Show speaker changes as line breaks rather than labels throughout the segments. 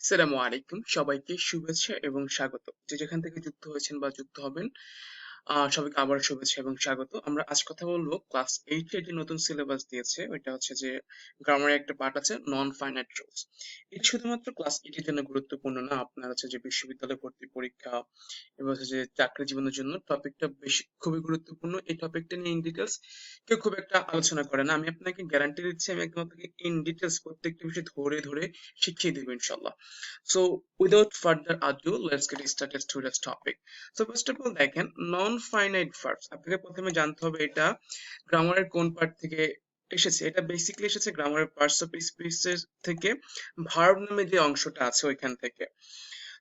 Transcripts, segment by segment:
আসসালামু আলাইকুম। সবাইকে শুভেচ্ছা এবং স্বাগত। যে যেখান থেকে যুক্ত হয়েছেন বা যুক্ত হবেন সবাইকে আবার শুভেচ্ছা এবং স্বাগত। আমরা আজ কথা বলব ক্লাস এইট যে নতুন সিলেবাস দিয়েছে, ওইটা হচ্ছে যে গ্রামারের একটা পার্ট আছে নন ফাইনাইট রুলস এটি শুধুমাত্র ক্লাস এইট এর জন্য গুরুত্বপূর্ণ না, আপনার হচ্ছে যে বিশ্ববিদ্যালয় ভর্তি পরীক্ষা এবং হচ্ছে যে চাকরি জীবনের জন্য টপিকটা বেশি খুবই গুরুত্বপূর্ণ। এই টপিকটা নিয়ে ইন ডিটেলস কেউ খুব একটা আলোচনা করে না। আমি আপনাকে গ্যারান্টি দিচ্ছি, আমি একদম আপনাকে ইন ডিটেলস প্রত্যেকটা বিষয় ধরে ধরে শিখিয়ে দেবো ইনশাল্লাহ so without further ado let's get started today's topic so first of all দেখেন নন ফাইনাইট ভার্বস আপনাকে প্রথমে জানতে হবে এটা গ্রামারের কোন পার্ট থেকে এসেছে। এটা বেসিক্যালি এসেছে গ্রামারের পার্টস অফ স্পিচের থেকে ভার্ব নামে যে অংশটা আছে ওইখান থেকে।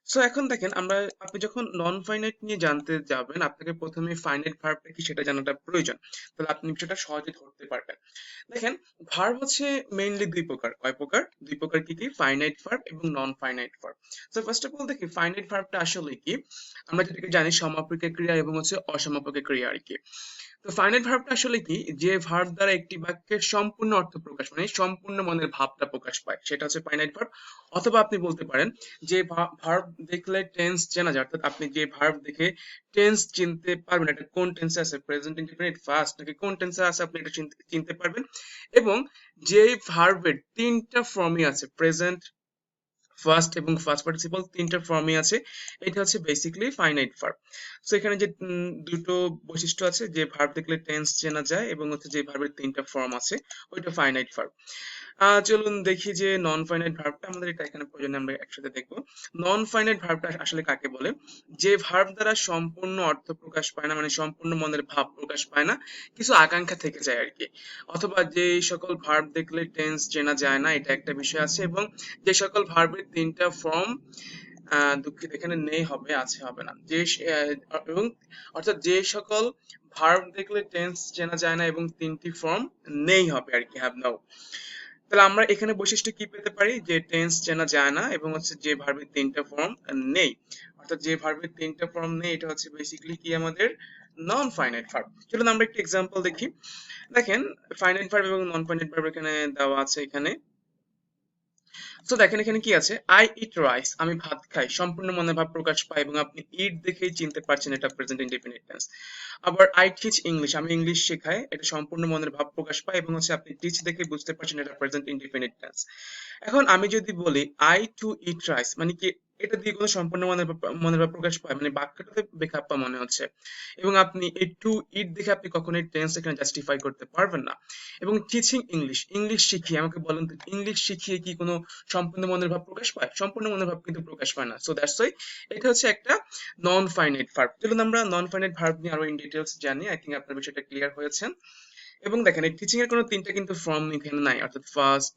সো এখন দেখেন আমরা, আপনি যখন নন ফাইনাইট নিয়ে জানতে যাবেন, আপনাকে প্রথমে ফাইনাইট ভার্বটা কি সেটা জানাটা প্রয়োজন। তাহলে আপনি সেটা সহজে ধরতে পারবেন। দেখেন ভার্ব হচ্ছে মেইনলি দুই প্রকার। কয় প্রকার? দুই প্রকার কি কি? ফাইনাইট ভার্ব এবং non finite verb so first of all দেখি ফাইনাইট ভার্বটা আসলে কি? আমরা যেটাকে জানি সমাপিক ক্রিয়া এবং হচ্ছে অসমাপক ক্রিয়া আর কি। তো ফাইনাইট ভার্বটা আসলে কি? যে ভার্ব দ্বারা একটি বাক্যের সম্পূর্ণ অর্থ প্রকাশ মানে সম্পূর্ণ মনের ভাবটা প্রকাশ পায়, সেটা হচ্ছে ফাইনাইট ভার্ব অথবা আপনি বলতে পারেন যে ভার্ব দেখলে টেন্স চেনা যায়, অর্থাৎ আপনি যে ভার্ব দেখে টেন্স চিনতে পারবেন, এটা কোন টেন্সে আছে? প্রেজেন্ট ইনডিফিনিট ফার্স্ট নাকি কোন টেন্সে আছে? আপনি এটা চিনতে পারবেন। এবং যে ভার্বের তিনটা ফর্মই আছে প্রেজেন্ট ফার্স্ট এবং ফার্স্ট পার্টিসিপল তিনটা ফর্মই আছে। এটা হচ্ছে বেসিক্যালি ফাইনাইট ভার্ব সো এখানে যে দুটো বৈশিষ্ট্য আছে, যে ভার্ব দেখলে টেন্স চেনা যায় এবং হচ্ছে যে ভার্বের তিনটা ফর্ম আছে, ওইটা ফাইনাইট ভার্ব চলুন দেখি যে নন ফাইনাইট ভার্বটা আমাদের এটা এখানে প্রয়োজনে আমরা একসাথে দেখব। নন ফাইনাইট ভার্বটা আসলে কাকে বলে? যে ভার্ব দ্বারা সম্পূর্ণ অর্থ প্রকাশ পায় না মানে সম্পূর্ণ মনের ভাব প্রকাশ পায় না, কিছু আকাঙ্ক্ষা থেকে যায় আর কি অথবা যে সকল ভার্ব দেখলে টেন্স চেনা যায় না, এটা একটা বিষয় আছে এবং যে সকল ভার্বের তিনটা ফর্ম দুঃখিত, এখানে নেই, হবে, আছে, হবে না। যে এবং অর্থাৎ যে সকল ভার্ব দেখলে টেন্স চেনা যায় না এবং তিনটি ফর্ম নেই হবে আর কি হ্যাভ নাও তাহলে আমরা এখানে বৈশিষ্ট্য কি পেতে পারি? যে টেন্স চেনা যায় না এবং হচ্ছে যে ভার্বের তিনটা ফর্ম নেই। অর্থাৎ যে ভার্বের তিনটা ফর্ম নেই, এটা হচ্ছে বেসিক্যালি কি আমাদের? নন ফাইনাইট ভার্ব চলুন আমরা একটি এক্সাম্পল দেখি। দেখেন ফাইনাইট ভার্ব এবং নন ফাইনাইট ভার্ব এখানে দেওয়া আছে এখানে। তো দেখেন এখানে কি আছে? আই ইট রাইস আমি ভাত খাই। সম্পূর্ণ মনে ভাব প্রকাশ পায় এবং আপনি ইট দেখেই চিনতে পারছেন এটা প্রেজেন্ট ইনডিফিনিট টেন্স আবার আই টিচ ইংলিশ আমি ইংলিশ শেখাই। এটা সম্পূর্ণ মনের ভাব প্রকাশ পায় এবং হচ্ছে আপনি টিচ দেখে বুঝতে পারছেন এটা প্রেজেন্ট ইনডিফিনিট টেন্স এখন আমি যদি বলি আই টু ইট রাইস মানে কি এটা দিয়ে কোনো সম্পূর্ণ মনের মনের ভাব প্রকাশ পায় মানে বাক্যটাতে বেখাপ্পা মনে হচ্ছে। এবং আপনি এই টু ইট দেখে আপনি কখনোই টেন্স এখানে জাস্টিফাই করতে পারবেন না। এবং টিচিং ইংলিশ ইংলিশ শিখিয়ে আমাকে বলেন তো ইংলিশ শিখিয়ে কি কোনো সম্পূর্ণ মনের ভাব প্রকাশ পায়? সম্পূর্ণ মনের ভাব কিন্তু প্রকাশ পায় না। সো দ্যাটস ওয়াই এটা হচ্ছে একটা নন ফাইনাইট ভার্ব চলুন আমরা নন ফাইনাইট ভার্ব নিয়ে আরও ইন ডিটেলস জানি। আই থিঙ্ক আপনার বিষয়টা ক্লিয়ার হয়েছেন এবং দেখেন এই টিচিং এর কোনো তিনটা কিন্তু ফর্ম এখানে নাই, অর্থাৎ first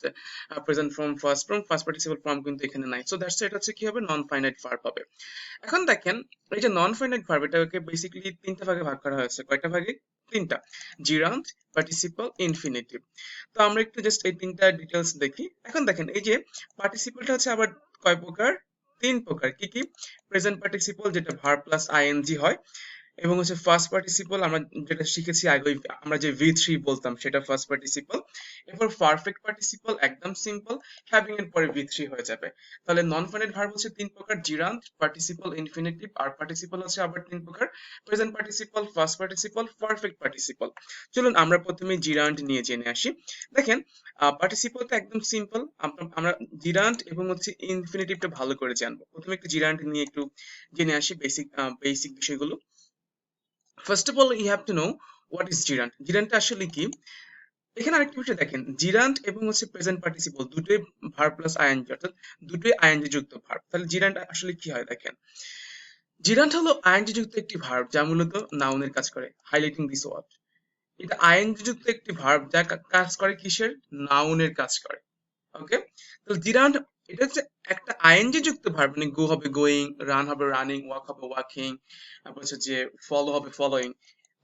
present form first form first participle form কিন্তু এখানে নাই। সো দ্যাটস এটা হচ্ছে কি হবে? নন ফাইনাইট ভার্ব হবে। এখন দেখেন, এই যে নন ফাইনাইট ভার্ব এটাকে বেসিক্যালি তিনটা ভাগে ভাগ করা হয়েছে। কয়টা ভাগে? তিনটা। জিরান্ট পার্টিসিপাল ইনফিনিটিভ তো আমরা একটু জাস্ট এই তিনটা ডিটেলস দেখি। এখন দেখেন, এই যে পার্টিসিপালটা হচ্ছে আবার কয় প্রকার? তিন প্রকার। কি কি? প্রেজেন্ট পার্টিসিপল যেটা ভার্ব প্লাস আইএনজি হয়। এবং হচ্ছে ফার্স্ট পার্টিসিপল আমরা যেটা শিখেছি আগে আমরা যে ভি থ্রি বলতাম, সেটা ফার্স্ট পার্টিসিপল এরপর পারফেক্ট পার্টিসিপল একদম সিম্পল হ্যাভিং এর পরে ভি থ্রি হয়ে যাবে। তাহলে নন ফাইনাইট ভার্ব হচ্ছে তিন প্রকার জিরান্ট পার্টিসিপল ইনফিনিটিভ আর পার্টিসিপল হচ্ছে আবার তিন প্রকার present participle first participle perfect participle চলুন আমরা প্রথমে জিরান্ট নিয়ে জেনে আসি। দেখেন পার্টিসিপল তো একদম সিম্পল আমরা জিরান্ট এবং হচ্ছে ইনফিনিটিভটা ভালো করে জানব। প্রথমে একটু জিরান্ট নিয়ে একটু জেনে আসি বেসিক বেসিক বিষয়গুলো। First of all you have to know what is gerund জিরান্টটা আসলে কি? এখানে আরেকটা বিষয় দেখেন। জিরান্ট এবং হচ্ছে প্রেজেন্ট পার্টিসিপল দুটোই ভার্ব প্লাস আইএনজি অর্থাৎ দুটোই আইএনজি যুক্ত ভার্ব তাহলে জিরান্ট আসলে কি হয় দেখেন? জিরান্ট হলো আইএনজি যুক্ত একটি ভার্ব যা মূলত নাউনের কাজ করে হাইলাইটিং দিস ওয়ার্ড এটা আইএনজি যুক্ত একটি ভার্ব যা কাজ করে কিসের? নাউনের কাজ করে। ওকে তাহলে জিরান্ট এটা হচ্ছে একটা আইএনজি যুক্ত ভার্ব মানে গো হবে গোয়িং রান হবে রানিং ওয়াক হবে ওয়াকিং তারপর হচ্ছে যে ফলো হবে ফলোইং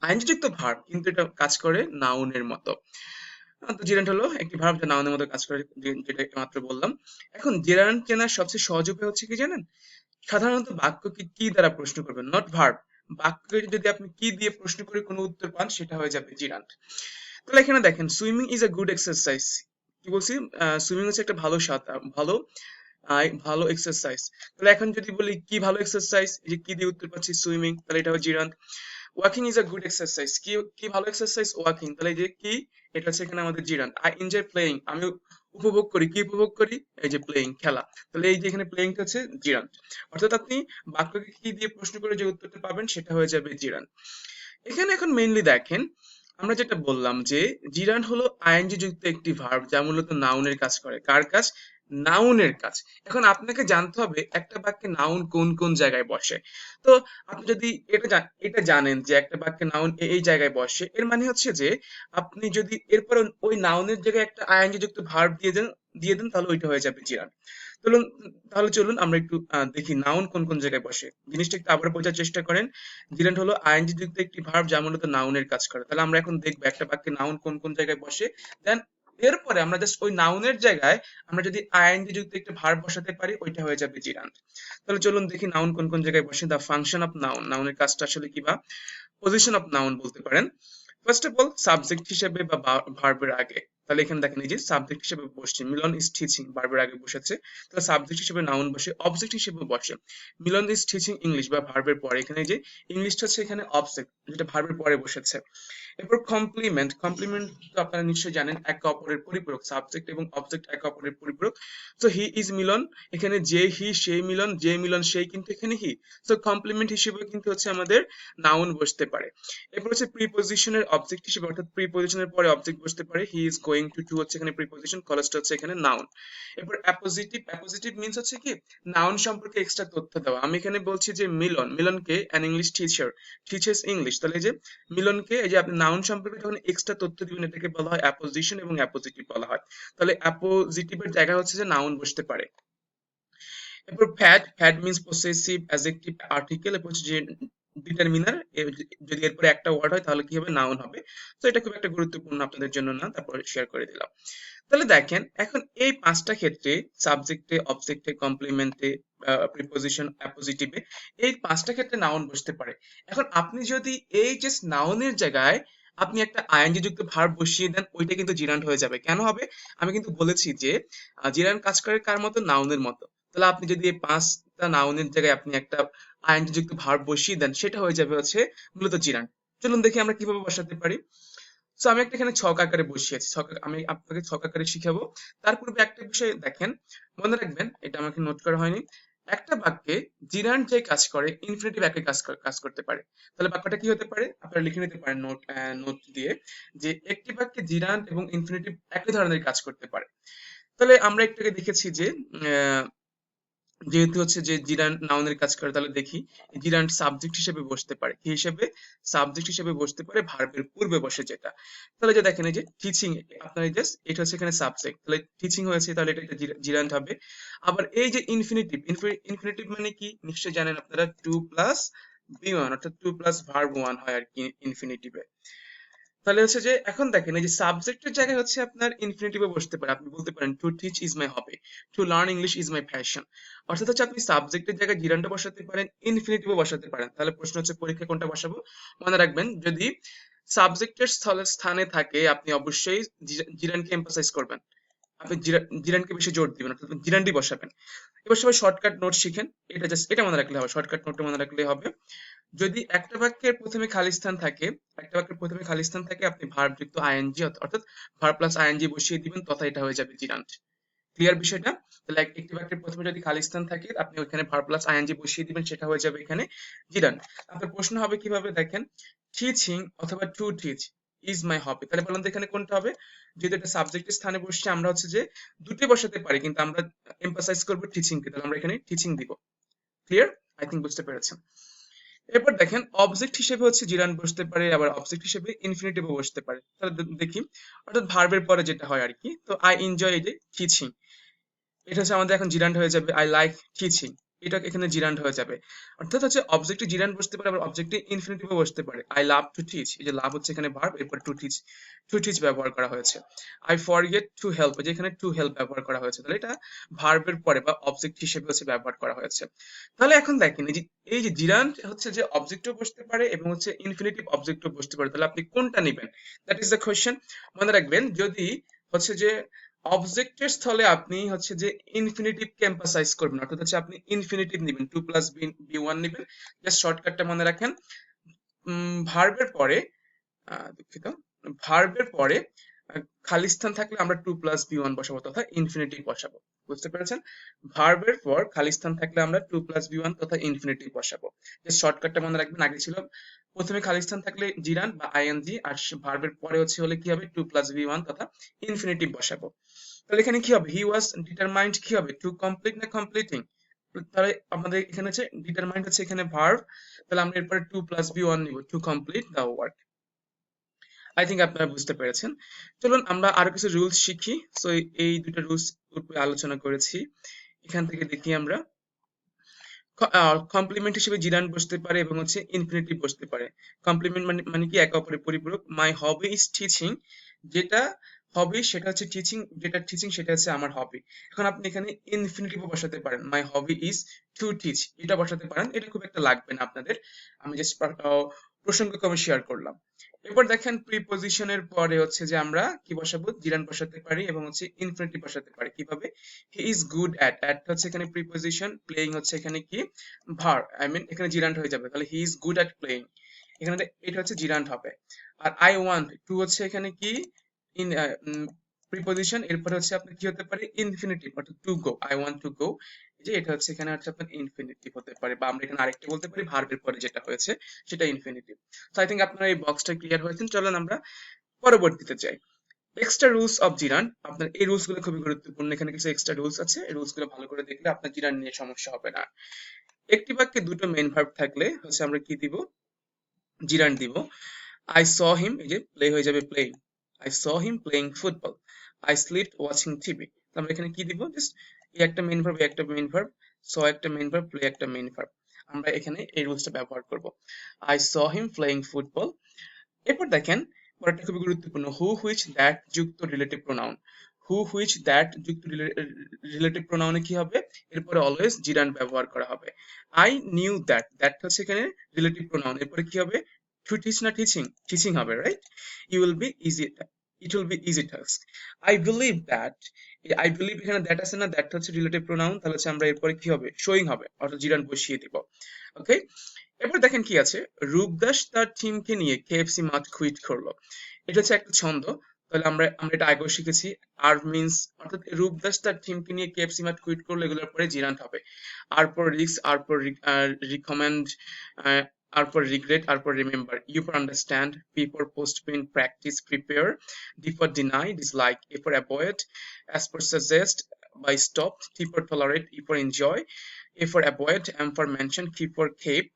আইএনজি যুক্ত ভার্ব কিন্তু এটা কাজ করে নাউনের মতো। তো হলো, একটি ভার্ব যা নাউনের মতো কাজ করে যেটা বললাম। এখন সবচেয়ে সহজ উপায় হচ্ছে কি জানেন? সাধারণত বাক্যকে কি দ্বারা প্রশ্ন করবেন? নট ভার্ব বাক্যকে যদি আপনি কি দিয়ে প্রশ্ন করে কোনো উত্তর পান, সেটা হয়ে যাবে জিরান্ট তাহলে এখানে দেখেন swimming is a good exercise কি বলছি? সুইমিং হচ্ছে একটা ভালো সাঁতার, ভালো ভালো এক্সারসাইজ তাহলে এখন যদি বলি কি ভালো এক্সারসাইজ যে কি দিয়ে উত্তর পাচ্ছি? সুইমিং তাহলে এটা হচ্ছে gerund walking is a good exercise কি কি ভালো এক্সারসাইজ ওয়াকিং তাহলে যে কি, এটা হচ্ছে এখানে আমাদের জিরান আই এনজয় প্লেয়িং আমি উপভোগ করি। কি উপভোগ করি? এই যে প্লেয়িং খেলা। তাহলে এই যে এখানে প্লেয়িংটা হচ্ছে জিরান অর্থাৎ আপনি বাক্যকে কি দিয়ে প্রশ্ন করে যে উত্তরটা পাবেন, সেটা হয়ে যাবে জিরান এখানে এখন মেইনলি দেখেন আমরা যেটা বললাম যে, জিরান হলো আইএনজি যুক্ত একটি ভার্ব যা মূলত নাউনের কাজ করে। কার কাজ? নাউনের কাজ। এখন আপনাকে জানতে হবে একটা বাক্যে নাউন কোন কোন জায়গায় বসে। তো আপনি যদি এটা এটা জানেন যে একটা বাক্যে নাউন এই জায়গায় বসে, এর মানে হচ্ছে যে আপনি যদি এরপর ওই নাউনের জায়গায় একটা আইএনজি যুক্ত ভার্ব দিয়ে দেন দিয়ে দেন, তাহলে ওইটা হয়ে যাবে জিরান চলুন, তাহলে চলুন আমরা একটু দেখি নাউন কোন কোন জায়গায় বসে। জিনিসটা একটু আবার বোঝার চেষ্টা করেন। জিরান্ট হলো আইএনজি যুক্ত একটি ভার্ব যা মূলত নাউনের কাজ করে। তাহলে আমরা এখন দেখব একটা বাক্যে নাউন কোন কোন জায়গায় বসে দেন এরপরে আমরা জাস্ট ওই নাউনের জায়গায় আমরা যদি আইএনজি যুক্ত একটা ভার্ব বসাতে পারি, ওইটা হয়ে যাবে জিরান্ট তাহলে চলুন দেখি নাউন কোন কোন জায়গায় বসে। দা ফাংশন অফ নাউন নাউনের কাজটা আসলে কি বা? পজিশন অফ নাউন বলতে পারেন। ফার্স্ট অফ অল সাবজেক্ট হিসেবে বা ভার্বের আগে। তাহলে এখানে দেখেন এই যে সাবজেক্ট হিসেবে বসছে, মিলন ইজ টিচিং ভার্বের আগে বসেছে, তাহলে সাবজেক্ট হিসেবে নাউন বসে অবজেক্ট হিসেবে বসে। মিলন ইজ টিচিং ইংলিশ বা ভার্বের পরে, এখানে যে ইংলিশটা হচ্ছে এখানে অবজেক্ট যেটা ভার্বের পরে বসেছে। এরপর কমপ্লিমেন্ট কমপ্লিমেন্ট তো আপনারা নিশ্চয়ই জানেন, একে অপরের পরিপূরক সাবজেক্ট এবং অবজেক্ট একে অপরের পরিপূরক। তো হি ইজ মিলন, এখানে যে হি সেই মিলন, যে, মিলন, সেই কিন্তু এখানে হি তো কমপ্লিমেন্ট হিসেবে কিন্তু হচ্ছে আমাদের নাউন বসতে পারে। এরপর হচ্ছে প্রিপোজিশনের অবজেক্ট হিসেবে, অর্থাৎ প্রিপোজিশনের পরে অবজেক্ট বসতে পারে he is going to to হচ্ছে এখানে প্রিপোজিশন কলেজটা হচ্ছে এখানে নাউন এরপর অ্যাপোজিটিভ অ্যাপোজিটিভ মিন্স হচ্ছে কি? নাউন সম্পর্কে এক্সট্রা তথ্য দেওয়া। আমি এখানে বলছি যে Milan, মিলনকে an English teacher teachers English তাহলে যে মিলনকে, এই যে আপনি নাউন সম্পর্কে যখন এক্সট্রা তথ্য দিবেন, এটাকে বলা হয় অ্যাপোজিশন এবং অ্যাপোজিটিভ বলা হয়। তাহলে অ্যাপোজিটিভের জায়গা হচ্ছে যে নাউন বসতে পারে। এরপর fat fat means possessive adjective article এরপর হচ্ছে যে ডিটারমিনার যদি এরপরে একটা ওয়ার্ড হয়, তাহলে কি হবে? নাউন হবে। তো এটা খুব একটা গুরুত্বপূর্ণ আপনাদের জন্য না, তারপরে শেয়ার করে দিলাম। তাহলে দেখেন, এখন এই পাঁচটা ক্ষেত্রে সাবজেক্টে অবজেক্টে কমপ্লিমেন্টে প্রিপোজিশন অ্যাপোজিটিভে এই পাঁচটা ক্ষেত্রে নাউন বসতে পারে। এখন আপনি যদি এই যে নাউনের জায়গায় আপনি একটা আইএনজি যুক্ত ভার্ব বসিয়ে দেন, ওইটা কিন্তু জিরান্ট হয়ে যাবে। কেন হবে? আমি কিন্তু বলেছি যে জিরান্ট কাজ করে কার মতো? নাউনের মতো। তাহলে আপনি যদি এই পাঁচটা নাউনের জায়গায় আপনি একটা আইএনজি যুক্ত ভার্ব বসিয়ে দেন সেটা হয়ে যাবে হচ্ছে মূলত জিরান। চলুন দেখি আমরা কীভাবে বসাতে পারি। সো আমি একটা এখানে ছক আকারে বসিয়েছি। ছক আমি আপনাকে ছক আকারে শিখাবো। তার পূর্বে একটা বিষয় দেখেন। মনে রাখবেন এটা আমাকে নোট করা হয়নি। একটা বাক্যে জিরান যে কাজ করে ইনফিনিটিভ একই কাজ কাজ করতে পারে। তাহলে বাক্যটা কি হতে পারে? আপনারা লিখে নিতে পারেন নোট নোট দিয়ে যে একটি বাক্যে জিরান এবং ইনফিনিটিভ একই ধরনের কাজ করতে পারে। তাহলে আমরা একটু আগে দেখেছি যে আহ, যেহেতু হচ্ছে যে জিরান্ট নাউনের কাজ করে, তাহলে দেখি জিরান্ট সাবজেক্ট হিসেবে বসতে পারে। কি হিসেবে? সাবজেক্ট হিসেবে বসতে পারে ভার্বের পূর্বে বসে যেটা। তাহলে যে দেখেন এই যে টিচিং আপনার এই জাস্ট এটা হচ্ছে এখানে সাবজেক্ট তাহলে টিচিং হয়েছে, তাহলে এটা জিরান্ট হবে। আবার এই যে ইনফিনিটিভ ইনফিনিটিভ মানে কি? নিশ্চয়ই জানেন আপনারা টু প্লাস বি ওয়ান অর্থাৎ টু প্লাস ভার্ব ওয়ান হয় আর কি ইনফিনিটিভে তাহলে হচ্ছে যে, এখন দেখেন এই যে সাবজেক্টের জায়গায় হচ্ছে আপনার ইনফিনিটিভে বসতে পারে। আপনি বলতে পারেন to teach is my hobby to learn English is my passion অর্থাৎ হচ্ছে আপনি সাবজেক্টের জায়গায় জিরানটা বসাতে পারেন ইনফিনিটিভে বসাতে পারেন। তাহলে প্রশ্ন হচ্ছে, পরীক্ষা কোনটা বসাবো? মনে রাখবেন, যদি সাবজেক্টের স্থলে, স্থানে থাকে, আপনি অবশ্যই জিরানকে এম্পাসাইজ করবেন। আপনি জিরানকে বেশি জোর দিবেন, অর্থাৎ জিরানটি বসাবেন। এবার সবাই শর্টকাট নোট শিখেন, এটা জাস্ট এটা মনে রাখলে হবে শর্টকাট নোটটা মনে রাখলে হবে। যদি একটা বাক্যের প্রথমে খালি স্থান থাকে, একটা বাক্যের প্রথমে খালি স্থান থাকে, আপনি ভার্ব যুক্ত আইএনজি অর্থাৎ ভার্ব প্লাস আইএনজি বসিয়ে দিবেন, তথা এটা হয়ে যাবে জিরান্ট ক্লিয়ার বিষয়টা? তাহলে এক- একটি বাক্যের প্রথমে যদি খালি স্থান থাকে, আপনি ওখানে ভার্ব প্লাস আইএনজি বসিয়ে দিবেন, সেটা হয়ে যাবে এখানে জিরান্ট আপনার প্রশ্ন হবে কীভাবে দেখেন? টিচিং অথবা to teach is my hobby তাহলে বলেন তো এখানে কোনটা হবে? যদি এটা সাবজেক্টের স্থানে বসছে, আমরা হচ্ছে যে দুটোই বসাতে পারি, কিন্তু আমরা এমফাসাইজ করব টিচিং কে, তাহলে আমরা এখানে টিচিং দিব। ক্লিয়ার আই থিঙ্ক বুঝতে পেরেছেন। এরপর দেখেন অবজেক্ট হিসেবে হচ্ছে জিরান বসতে পারে, আবার অবজেক্ট হিসেবে ইনফিনিটিভও বসতে পারে। তাহলে দেখি। অর্থাৎ ভার্বের পরে যেটা হয় আর কি, তো আই এনজয় টিচিং এটা হচ্ছে আমাদের এখন জিরান্ড হয়ে যাবে আই লাইক টিচিং এটা এখানে জিরান্ড হয়ে যাবে। অর্থাৎ হচ্ছে অবজেক্টে জিরান্ড বসতে পারে, আবার অবজেক্টে ইনফিনিটিভও বসতে পারে। আই লাভ টু টিচ এই যে লাভ হচ্ছে এখানে ভার্ব এরপর টু টিচ টু টিচ ব্যবহার করা হয়েছে। আই ফরগেট টু হেল্প যে এখানে টু হেল্প ব্যবহার করা হয়েছে। তাহলে এটা ভার্বের পরে বা অবজেক্ট হিসেবে হচ্ছে ব্যবহার করা হয়েছে। তাহলে এখন দেখেন, এই যে এই যে জিরান্ট হচ্ছে যে অবজেক্টও বসতে পারে এবং হচ্ছে ইনফিনিটিভ অবজেক্টও বসতে পারে। তাহলে আপনি কোনটা নেবেন? দ্যাট ইজ দ্য কোয়েশ্চেন মনে রাখবেন, যদি হচ্ছে যে অবজেক্টের স্থলে আপনি হচ্ছে যে ইনফিনিটিভকে এম্পাসাইজ করবেন, অর্থাৎ হচ্ছে আপনি ইনফিনিটিভ নেবেন to plus V V one নেবেন জাস্ট শর্টকাটটা মনে রাখেন। ভার্বের পরে দুঃখিত ভার্বের পরে খালি স্থান থাকলে আমরা টু প্লাস বি ওয়ান বসাবো, তথা ইনফিনিটিভ বসাবো, বুঝতে পেরেছেন? ভার্বের পর খালি স্থান থাকলে আমরা টু প্লাস বি ওয়ান তথা ইনফিনিটিভ বসাবো। যে শর্টকাটটা মনে রাখবেন, আগে ছিল প্রথমে খালি স্থান থাকলে জিরান বা আইএনজি, আর ভার্বের পরে হচ্ছে হলে কি হবে? টু প্লাস বি ওয়ান তথা ইনফিনিটিভ বসাবো। তাহলে এখানে কি হবে? হি ওয়াজ ডিটারমাইন্ড কি হবে? টু কমপ্লিট না কমপ্লিটিং? তাহলে আমাদের এখানে হচ্ছে ডিটারমাইন্ড হচ্ছে এখানে ভার্ব। তাহলে আমরা এরপরে টু প্লাস বি ওয়ান নিব। To complete the work. I think আপনারা বুঝতে পেরেছেন। চলুন আমরা আরও কিছু রুলস শিখি। সো এই দুটো রুলস উপরে আলোচনা করেছি। এখান থেকে দেখি আমরা। কমপ্লিমেন্ট হিসেবে জিরান বসতে পারে এবং হচ্ছে ইনফিনিটিভ বসতে পারে। কমপ্লিমেন্ট মানে মানে কি? একে অপরের পরিপূরক। মাই হবি ইজ টিচিং যেটা হবি সেটা হচ্ছে টিচিং যেটা টিচিং সেটা হচ্ছে আমার হবি এখন আপনি এখানে ইনফিনিটিভ বসাতে পারেন। My hobby is to teach এটা বসাতে পারেন। এটা খুব একটা লাগবে না আপনাদের। আমি জাস্ট প্রসঙ্গক্রমে শেয়ার করলাম। এবার দেখেন প্রিপোজিশনের পরে হচ্ছে যে আমরা কি বসাবো? জিরান বসাতে পারি এবং হচ্ছে ইনফিনিটিভ বসাতে পারি। কীভাবে? He is good at at হচ্ছে এখানে প্রিপোজিশন প্লেইং হচ্ছে এখানে কি? ভার আই মিন এখানে জিরান্ট হয়ে যাবে। তাহলে he is good at playing এখানে এটা হচ্ছে জিরান্ট হবে। আর আই ওয়ান্ট টু হচ্ছে এখানে কি? ইন প্রিপোজিশন এরপরে হচ্ছে আপনার কি হতে পারে? ইনফিনিটিভ অর্থাৎ to go I want to go যে এটা হচ্ছে এখানে হচ্ছে আপনার ইনফিনিটিভ হতে পারে বা আমরা এখানে আরেকটা বলতে পারি ভার্বের পরে যেটা হয়েছে, সেটা ইনফিনিটিভ তো আই থিঙ্ক আপনারা এই বক্সটা ক্লিয়ার হয়েছেন চলেন আমরা পরবর্তীতে যাই। এক্সট্রা রুলস অফ জিরান আপনার এই রুলসগুলো খুবই গুরুত্বপূর্ণ। এখানে কিছু এক্সট্রা রুলস আছে। এই রুলসগুলো ভালো করে দেখলে আপনার জিরান নিয়ে সমস্যা হবে না। একটি বাক্যে দুটো মেইন ভার্ব থাকলে হচ্ছে আমরা কি দিব? জিরান দিব। আই স হিম এই যে প্লে হয়ে যাবে playing I saw him playing football I sleep watching TV আমরা এখানে কি দিব? জাস্ট এই একটা মেইন ভার্ব একটা মেইন ভার্ব স একটা মেইন ভার্ব প্লে একটা মেইন ভার্ব আমরা এখানে এই রুলসটা ব্যবহার করব। I saw him playing football এরপর দেখেন, পরেরটা খুবই গুরুত্বপূর্ণ হু হুইচ দ্যাট যুক্ত relative pronoun who which that যুক্ত রিলেটিভ প্রোনাউনে কি হবে? এরপরে অলওয়েজ জিরান ব্যবহার করা হবে। আই নিউ দ্যাট দ্যাট হচ্ছে এখানে রিলেটিভ প্রোনাউন এরপরে কি হবে? টু টিচ না টিচিং টিচিং হবে right you will be easy it will be easy task I believe that I believe এখানে দ্যাট আছে না দ্যাট হচ্ছে রিলেটিভ প্রোনাউন তাহলে হচ্ছে আমরা এরপরে কি হবে? শোয়িং হবে, অর্থাৎ জিরান বসিয়ে দিব। ওকে এবার দেখেন কি আছে? রূপদাস তার টিমকে নিয়ে কেএফসি মাঠ কুইট করল। এটা হচ্ছে একটা ছন্দ। তাহলে আমরা আমরা এটা আগেও শিখেছি। আর মিন্স অর্থাৎ রূপদাস তার টিমকে নিয়ে কেএফসি মাঠ কুইট করল, এগুলোর পরে জিরান্ট হবে আর পর রিক্স আর পর recommend R for regret R for remember U for understand P for postpone practise prepare D for deny dislike A for avoid S for suggest by stop, T for tolerate, E for enjoy, A for avoid, M for mention, K for keep,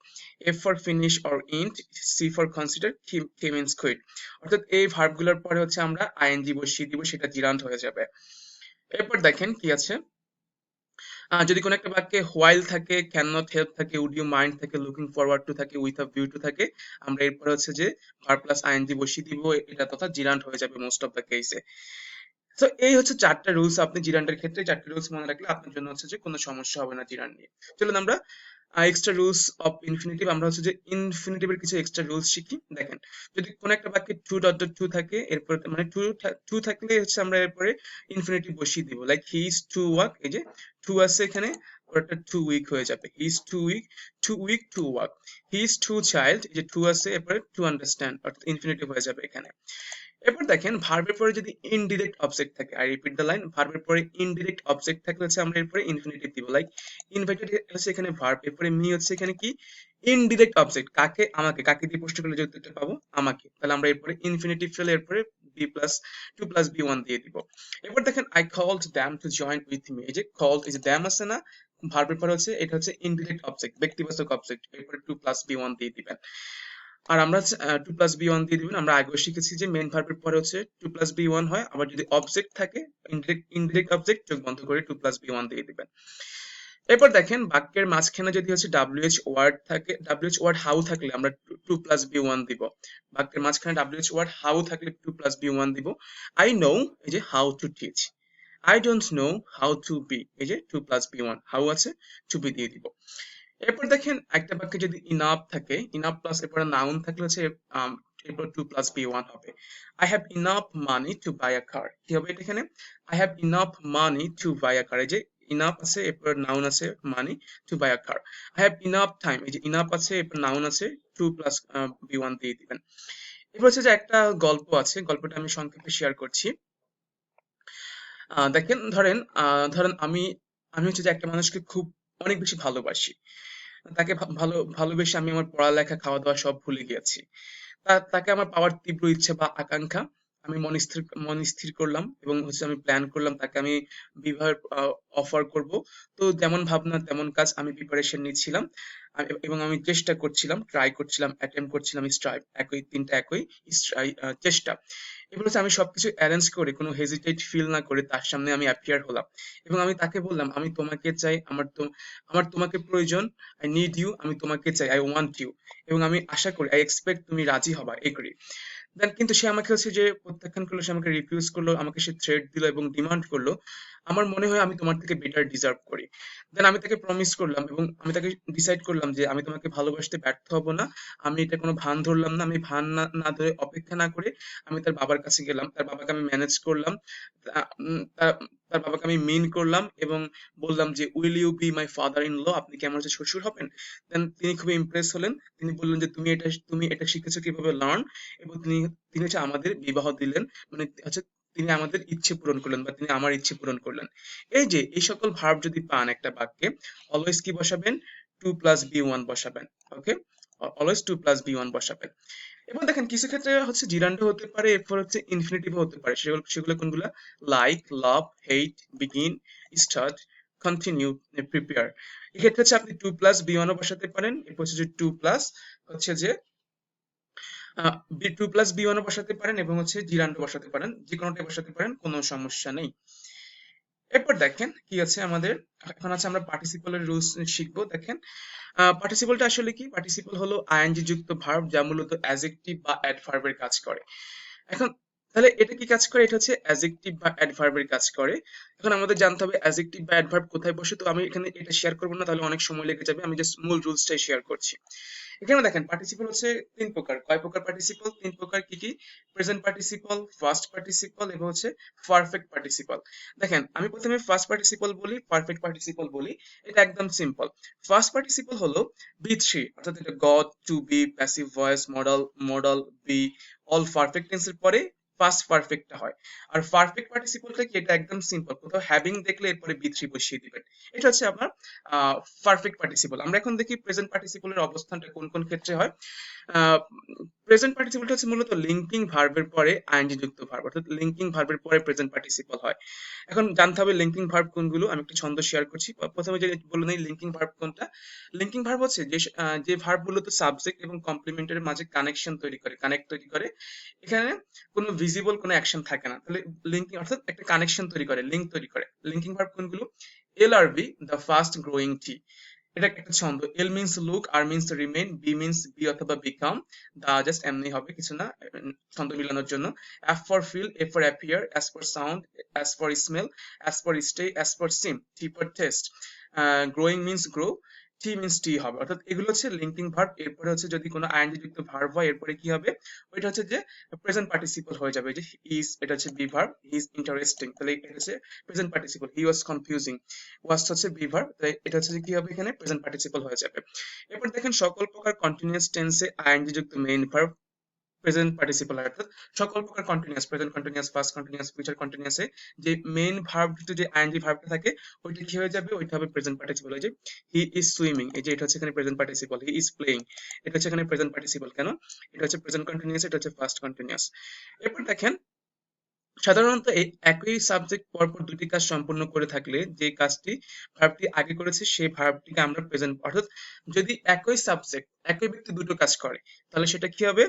F for finish or end, C for consider, K means quit. অর্থাৎ এই ভার্বগুলোর পরে হচ্ছে আমরা ING বসিয়ে দিব সেটা gerund হয়ে যাবে এরপর দেখেন কি আছে যদি কোনো একটা বাক্যে হোয়াইল থাকে ক্যান নট হেল্প থাকে উড ইউ মাইন্ড থাকে লুকিং ফরওয়ার্ড টু থাকে উইথ আ ভিউ টু থাকে, আমরা এরপরে হচ্ছে যে ভার প্লাস আইএনজি বসিয়ে দিব, এটা তথা জিরান্ট হয়ে যাবে মোস্ট অফ দ্য কেসে তো এই হচ্ছে চারটা রুলস আপনি জিরান্ডের ক্ষেত্রে চারটা রুলস মনে রাখলে আপনার জন্য হচ্ছে যে কোনো সমস্যা হবে না জিরান নিয়ে। চলুন আমরা এক্সট্রা রুলস অফ ইনফিনিটিভ আমরা হচ্ছে যে ইনফিনিটিভের কিছু এক্সট্রা রুলস শিখি। দেখেন, যদি কোনো একটা বাক্যে টু ডট ডট টু থাকে, এরপর মানে টু টু থাকলে হচ্ছে আমরা এরপরে ইনফিনিটিভ বসিয়ে দিব। Like he is to work এই যে টু আছে এখানে ওটা টু উইক হয়ে যাবে। He is too weak too weak to work he is too child এই যে টু আছে, এরপরে টু আন্ডারস্ট্যান্ড অর্থাৎ ইনফিনিটিভ হয়ে যাবে এখানে। এরপর দেখেন ভার্বের পরে যদি ইনডিরেক্ট অবজেক্ট থাকে আই রিপিট দ্য লাইন ভার্বের পরে ইনডিরেক্ট অবজেক্ট থাকলে হচ্ছে আমরা এরপরে ইনফিনিটিভ দিব। লাইক ইনভাইটেড হচ্ছে এখানে ভার্ব এরপরে মি হচ্ছে এখানে কি? ইনডিরেক্ট অবজেক্ট কাকে? আমাকে। কাকে দিয়ে প্রশ্ন করলে যৌতুকটা পাবো? আমাকে। তাহলে আমরা এরপরে ইনফিনিটিভ ফেলে এরপরে be plus to plus V one দিয়ে দিব। এরপর দেখেন I called them to join with me এই যে কলড এই যে দ্যাম আছে না? ভার্বের পরে হচ্ছে, এটা হচ্ছে ইনডিরেক্ট অবজেক্ট ব্যক্তিবাচক অবজেক্ট এরপরে টু প্লাস বি ওয়ান দিয়ে দিবেন। আর আমরা টু প্লাস বি ওয়ান দিয়ে দিবেন। আমরা আগেও শিখেছি যে মেন ভার্বের পরে হচ্ছে টু প্লাস বি ওয়ান হয়। আবার যদি অবজেক্ট থাকে ইনডিরেক্ট অবজেক্ট চোখ বন্ধ করে টু প্লাস বি ওয়ান দিয়ে দিবেন। এরপর দেখেন, বাক্যের মাঝখানে যদি হচ্ছে ডাব্লিউএইচ ওয়ার্ড থাকে ডাব্লিউএইচ ওয়ার্ড হাউ থাকলে আমরা টু প্লাস বি ওয়ান দিব। বাক্যের মাঝখানে ডাব্লিউএইচ ওয়ার্ড হাউ থাকলে টু প্লাস বি ওয়ান দিব। আই নো এই যে how to teach I don't know how to be এই যে to plus V one how আছে? টু বি দিয়ে দিব। এরপর দেখেন একটা বাক্যে যদি ইনাফ থাকে ইনাফ প্লাস এরপরে নাউন থাকলে হচ্ছে এরপর টু প্লাস বি ওয়ান হবে। I have enough money to buy a car কি হবে এটা এখানে? I have enough money to buy a car এই যে ইনাফ আছে, এরপর নাউন আছে money to buy a car I have enough time এই যে ইনাফ আছে, এরপর নাউন আছে টু প্লাস বি ওয়ান দিয়ে দিবেন। এরপর হচ্ছে যে একটা গল্প আছে, গল্পটা আমি সংক্ষেপে শেয়ার করছি। দেখেন, ধরেন ধরেন আমি আমি হচ্ছে যে একটা মানুষকে খুব অনেক বেশি ভালোবাসি। তাকে ভালো, ভালোবেসে আমি আমার পড়ালেখা খাওয়া দাওয়া সব ভুলে গিয়েছি। তাকে আমার পাওয়ার তীব্র ইচ্ছে বা আকাঙ্ক্ষা আমি মন স্থির মন স্থির করলাম এবং হচ্ছে আমি প্ল্যান করলাম তাকে আমি বিবাহের অফার করব। তো যেমন ভাবনা, তেমন কাজ আমি প্রিপারেশন নিচ্ছিলাম। এবং আমি চেষ্টা করছিলাম ট্রাই করছিলাম অ্যাটেম্প করছিলাম স্ট্রাইভ একই, তিনটা একই চেষ্টা। এবার হচ্ছে আমি সবকিছু অ্যারেঞ্জ করে, কোনো হেজিটেট ফিল না করে তার সামনে আমি অ্যাপিয়ার হলাম। এবং আমি তাকে বললাম, আমি তোমাকে চাই, আমার তো, আমার তোমাকে প্রয়োজন আই নিড ইউ আমি তোমাকে চাই আই ওয়ান্ট ইউ এবং আমি আশা করি আই এক্সপেক্ট তুমি রাজি হবা এগ্রি দেন কিন্তু সে আমাকে হচ্ছে যে প্রত্যাখ্যান করল, সে আমাকে রিফিউজ করল, আমাকে সে থ্রেট দিল এবং ডিমান্ড করল। আমার মনে হয় আমি তোমার থেকে বেটার ডিজার্ভ করি। দেন আমি তাকে প্রমিস করলাম এবং আমি তাকে ডিসাইড করলাম যে আমি তোমাকে ভালোবাসতে ব্যর্থ হব না। আমি এটা কোনো ভান ধরলাম না। আমি ভান না ধরে অপেক্ষা না করে আমি তার বাবার কাছে গেলাম। তার বাবাকে আমি ম্যানেজ করলাম। তার বাবাকে আমি মিন করলাম এবং বললাম যে will you be my father in law আপনি কি আমার হচ্ছে শ্বশুর হবেন? দেন তিনি খুবই ইমপ্রেস হলেন। তিনি বললেন যে, তুমি এটা তুমি এটা শিখেছো কীভাবে লার্ন এবং তিনি তিনি হচ্ছে আমাদের বিবাহ দিলেন। মানে হচ্ছে তিনি আমাদের ইচ্ছে পূরণ করলেন বা তিনি আমার ইচ্ছে পূরণ করলেন। এই যে, এই সকল ভার্ব যদি পান একটা বাক্যে অলওয়েজ কি বসাবেন? টু প্লাস বি ওয়ান বসাবেন। Okay always to plus V one বসাবেন। এবং দেখেন কিছু ক্ষেত্রে হচ্ছে জিরান্ডো হতে পারে, এরপর হচ্ছে ইনফিনিটিভ হতে পারে। সেগুলো সেগুলো কোনগুলা? Like love hate begin start continue prepare এক্ষেত্রে হচ্ছে আপনি টু প্লাস বি ওয়ানও বসাতে পারেন, এরপর হচ্ছে যে টু প্লাস হচ্ছে যে টু প্লাস বি ওয়ানও বসাতে পারেন এবং হচ্ছে জিরান্ডো বসাতে পারেন। যে কোনোটাই বসাতে পারেন, কোনো সমস্যা নেই। এরপর দেখেন কি আছে আমাদের। এখন আছে আমরা পার্টিসিপলের রুলস শিখব, দেখেন। পার্টিসিপলটা আসলে কি? পার্টিসিপল হলো আইএনজি যুক্ত ভার্ব যা মূলত অ্যাজেক্টিভ বা অ্যাডভার্বের কাজ করে। এখন, তাহলে এটা কি কাজ করে? এটা হচ্ছে অ্যাজেক্টিভ বা অ্যাডভার্বের কাজ করে। এখন আমাদের জানতে হবে অ্যাজেক্টিভ বা অ্যাডভার্ব কোথায় বসে? তো আমি এখানে এটা শেয়ার করব না, তাহলে অনেক সময় লেগে যাবে। আমি জাস্ট মূল রুলসটাই শেয়ার করছি। এখানে দেখেন পার্টিসিপল হচ্ছে তিন প্রকার। কয় প্রকার পার্টিসিপল তিন প্রকার কি কি? প্রেজেন্ট পার্টিসিপল ফার্স্ট পার্টিসিপল এবং হচ্ছে পারফেক্ট পার্টিসিপল দেখেন, আমি প্রথমে ফার্স্ট পার্টিসিপল বলি পারফেক্ট পার্টিসিপল বলি, এটা একদম সিম্পল ফার্স্ট পার্টিসিপল হলো বি থ্রি অর্থাৎ এটা got to be passive voice modal modal be all perfect টেন্সের পরে ফার্স্ট পারফেক্টটা হয়। আর পারফেক্ট পার্টিসিপলটা কি? এটা একদম সিম্পল কোথাও হ্যাভিং দেখলে এরপরে বি থ্রি বসিয়ে দিবেন। এটা হচ্ছে আপনার পারফেক্ট পার্টিসিপল আমরা এখন দেখি প্রেজেন্ট পার্টিসিপলের অবস্থানটা কোন কোন ক্ষেত্রে হয়। প্রেজেন্ট পার্টিসিপলটা হচ্ছে মূলত লিঙ্কিং ভার্বের পরে আইএনজি যুক্ত ভার্ব অর্থাৎ লিঙ্কিং ভার্বের পরে প্রেজেন্ট পার্টিসিপল হয়। এখন জানতে হবে লিঙ্কিং ভার্ব কোনগুলো? আমি একটু ছন্দ শেয়ার করছি। প্রথমে যে বলে নেই লিঙ্কিং ভার্ব কোনটা? লিঙ্কিং ভার্ব হচ্ছে যে যে মূলত সাবজেক্ট এবং কমপ্লিমেন্টের মাঝে কানেকশন তৈরি করে কানেক্ট তৈরি করে। এখানে কোনো ভিজিবল কোনো অ্যাকশন থাকে না। তাহলে লিঙ্কিং অর্থাৎ একটা কানেকশন তৈরি করে লিঙ্ক তৈরি করে। লিঙ্কিং ভার্ব কোনগুলো? L R B the fast growing T এটা একটা ছন্দ। L means look R means remain B means be অথবা বিকাম দা জাস্ট এমনি হবে, কিছু না, ছন্দ মিলানোর জন্য। F for feel A for appear S for sound S for smell S for stay S for seem T for taste growing means grow T means T হবে। অর্থাৎ এগুলো হচ্ছে লিঙ্কিং ভার্ব এরপরে হচ্ছে যদি কোনো আইএনজি যুক্ত ভার্ব হয়, এরপরে কি হবে? ওইটা হচ্ছে যে প্রেজেন্ট পার্টিসিপল হয়ে যাবে। যে ইজ এটা হচ্ছে বি ভার্ব ইজ ইন্টারেস্টিং তাহলে এটা হচ্ছে present participle he was confusing was হচ্ছে বি ভার্ব এটা হচ্ছে যে কি হবে এখানে? প্রেজেন্ট পার্টিসিপল হয়ে যাবে। এরপর দেখেন সকল প্রকার কন্টিনিউয়াস টেন্সে আইএনজি যুক্ত মেইন ভার্ব প্রেজেন্ট পার্টিসিপল অর্থাৎ সকল প্রকার continuous present continuous past continuous future কন্টিনিউয়াসে যে মেইন ভার্ব যে আইএনজি ভার্বটা থাকে, ওইটা কি হয়ে যাবে? ওইটা হবে প্রেজেন্ট পার্টিসিপল হয়ে যায় হি ইজ সুইমিং এই যে এটা হচ্ছে এখানে present participle he is playing এটা হচ্ছে এখানে প্রেজেন্ট পার্টিসিপল কেন? এটা হচ্ছে প্রেজেন্ট কন্টিনিউয়াস এটা হচ্ছে ফার্স্ট কন্টিনিউয়াস এরপর দেখেন, সাধারণত এই একই সাবজেক্ট পরপর দুটি কাজ সম্পূর্ণ করে থাকলে যে কাজটি ভার্বটি আগে করেছে, সেই ভার্বটিকে আমরা প্রেজেন্ট অর্থাৎ যদি একই সাবজেক্ট একই ব্যক্তি দুটো কাজ করে, তাহলে সেটা কি হবে?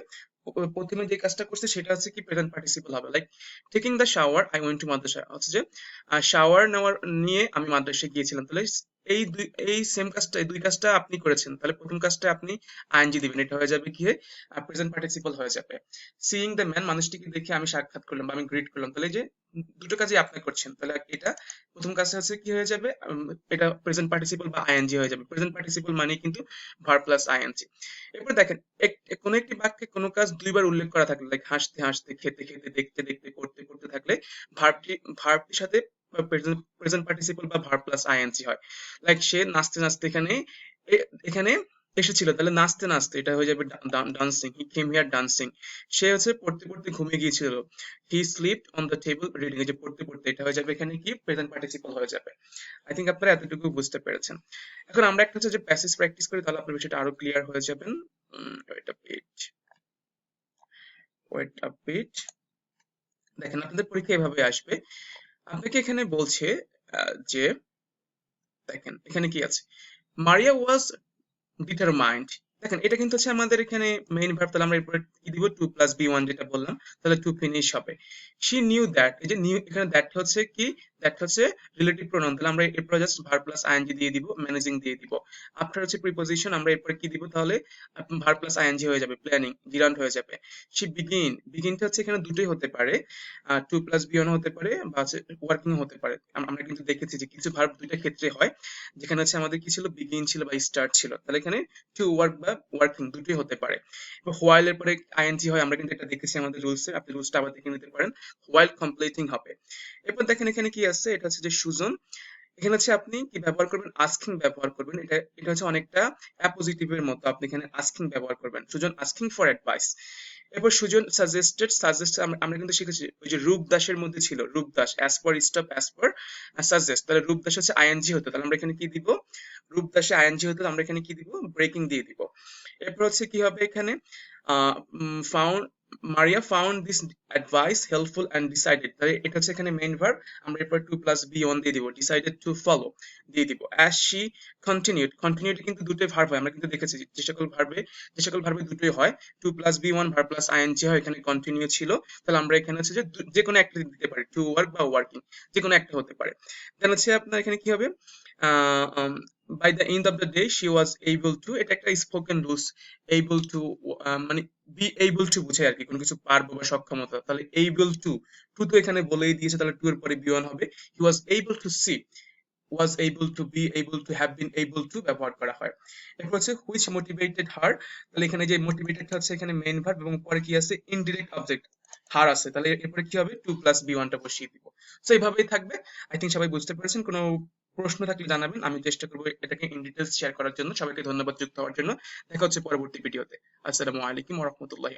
প্রথমে যে কাজটা করছে সেটা হচ্ছে কি প্রেজেন্ট পার্টিসিপল হবে। Like taking the shower I went to madrasa হচ্ছে যে শাওয়ার নেওয়ার নিয়ে আমি মাদ্রাসায় গিয়েছিলাম। তাহলে এই দুই, এই সেম কাজটা দুই কাজটা আপনি করেছেন। তাহলে প্রথম কাজটা আপনি আইএনজি দিবেন। এটা হয়ে যাবে কি প্রেজেন্ট পার্টিসিপল হয়ে যাবে। সিইং দ্য ম্যান মানুষটিকে দেখে আমি সাক্ষাৎ করলাম বা আমি গ্রিট করলাম। তাহলে যে দুটো কাজে অ্যাপ্লাই করছেন, তাহলে এটা? প্রথম কাজটা হচ্ছে কি হয়ে যাবে? এটা প্রেজেন্ট পার্টিসিপল বা আইএনজি হয়ে যাবে। প্রেজেন্ট পার্টিসিপল মানে কিন্তু ভার প্লাস আইএনজি এরপর দেখেন কোনো একটি বাক্যে কোনো কাজ দুইবার উল্লেখ করা থাকলে লাইক হাসতে হাসতে, খেতে খেতে, দেখতে দেখতে, করতে করতে থাকলে ভার্বটি ভার্বটির সাথে প্রেজেন্ট পার্টিসিপল বা ভার প্লাস আইএনজি হয়। লাইক সে নাচতে নাচতে এখানে এখানে এসেছিল। তাহলে নাচতে নাচতে এটা হয়ে যাবে dancing he came here dancing সে হচ্ছে পড়তে পড়তে ঘুমিয়ে গিয়েছিল। He sleep on the table reading যে পড়তে পড়তে এটা হয়ে যাবে এখানে কি? প্রেজেন্ট পার্টিসিপল হয়ে যাবে। আই থিঙ্ক আপনারা এতটুকু বুঝতে পেরেছেন। এখন আমরা একটা হচ্ছে যে প্যাসেজ প্র্যাকটিস করি, তাহলে আপনার বিষয়টা আরও ক্লিয়ার হয়ে যাবেন। Wait a wait a bit দেখেন, আপনাদের পরীক্ষা এভাবে আসবে। আপনাকে এখানে বলছে যে, দেখেন, এখানে কি আছে? মারিয়া ওয়াজ ডিটারমাইন্ড দেখেন, এটা কিন্তু হচ্ছে আমাদের এখানে মেইন ভার্ব তাহলে আমরা এরপরে কি দিব? টু প্লাস বি ওয়ান যেটা বললাম, তাহলে টু ফিনিশ হবে। শি নিউ দ্যাট এই যে নিউ এখানে দ্যাট হচ্ছে কি? দ্যাট হচ্ছে রিলেটিভ প্রোনাউন তাহলে আমরা এরপরে জাস্ট ভার্ব প্লাস আইএনজি দিয়ে দিব ম্যানেজিং দিয়ে দিব। আফটার হচ্ছে প্রিপোজিশন আমরা এরপরে কি দিব তাহলে? ভার্ব প্লাস আইএনজি হয়ে যাবে প্ল্যানিং হয়ে যাবে। শি বিগিন বিগিনটা হচ্ছে এখানে দুটোই হতে পারে। টু প্লাস বি ওয়ান হতে পারে বা ওয়ার্কিং হতে পারে। আমরা কিন্তু দেখেছি যে কিছু ভার্ব দুইটা ক্ষেত্রে হয়, যেখানে হচ্ছে আমাদের কি ছিল? বিগিন ছিল বা স্টার্ট ছিল। তাহলে এখানে টু ওয়ার্ক বা ওয়ার্কিং দুটোই হতে পারে। হোয়াইল এর পরে আইএনজি হয়, আমরা কিন্তু এটা দেখেছি আমাদের আপনি রুলসটা আবার দেখে নিতে পারেন। হোয়াইল কমপ্লিটিং হবে। এরপর দেখেন এখানে কি আছে, এটা হচ্ছে যে সুজন। এখানে হচ্ছে আপনি কি ব্যবহার করবেন? আস্কিং ব্যবহার করবেন। এটা এটা হচ্ছে অনেকটা অ্যাপোজিটিভের মতো আপনি এখানে আস্কিং ব্যবহার করবেন। সুজন আস্কিং ফর অ্যাডভাইস এরপর সুজন সাজেস্টেড সাজেস্ট আমরা কিন্তু শিখেছি ওই যে রূপ দাসের মধ্যে ছিল, Rup Das as per stop as per suggest তাহলে রূপ দাস হচ্ছে আইএনজি হতো, তাহলে আমরা এখানে কি দিব? রূপ দাসে আইএনজি হতো আমরা এখানে কি দিব? ব্রেকিং দিয়ে দিব। এরপর হচ্ছে কি হবে এখানে? Found Maria found this advice helpful and decided তাহলে এটা হচ্ছে এখানে মেইন ভার্ব আমরা এরপর টু প্লাস বি ওয়ান দিয়ে দিব ডিসাইডেড টু ফলো দিয়ে দিব। অ্যাজ শি কন্টিনিউড কন্টিনিউড কিন্তু দুটোই ভার্ব হয়, আমরা কিন্তু দেখেছি যে সকল ভার্বে যে সকল ভার্বে দুটোই হয় to plus V one verb plus ING হয়, এখানে কন্টিনিউ ছিল, তাহলে আমরা এখানে হচ্ছে যে কোনো একটা দিতে পারি টু ওয়ার্ক বা ওয়ার্কিং যে কোনো একটা হতে পারে। দেন হচ্ছে আপনার এখানে কি হবে? By the end of the day she was able to এটা একটা স্পোকেন রুলস এবল টু মানে বি এবল টু বুঝে আর কি, কোনো কিছু পারব বা সক্ষমতা। তাহলে এবল টু টু তো এখানে বলেই দিয়েছে, তাহলে টু এর পরে বি ওয়ান হবে। He was able to see was able to be able to have been able to ব্যবহার করা হয়। এরপর হচ্ছে, which motivated her? তাহলে এখানে যে motivated হচ্ছে, এখানে মেইন ভার্ব এবং পরে কি আছে? ইনডিরেক্ট অবজেক্ট হার আছে। তাহলে এরপরে কি হবে? টু প্লাস বি ওয়ানটা বসিয়ে দিব। তো এইভাবেই থাকবে। আই থিঙ্ক সবাই বুঝতে পেরেছেন, কোনো প্রশ্ন থাকলে জানাবেন। আমি চেষ্টা করব এটাকে ইন ডিটেলস শেয়ার করার জন্য। সবাইকে ধন্যবাদ যুক্ত হওয়ার জন্য। দেখা হচ্ছে পরবর্তী ভিডিওতে আসসালামু আলাইকুম রহমতুল্লাহ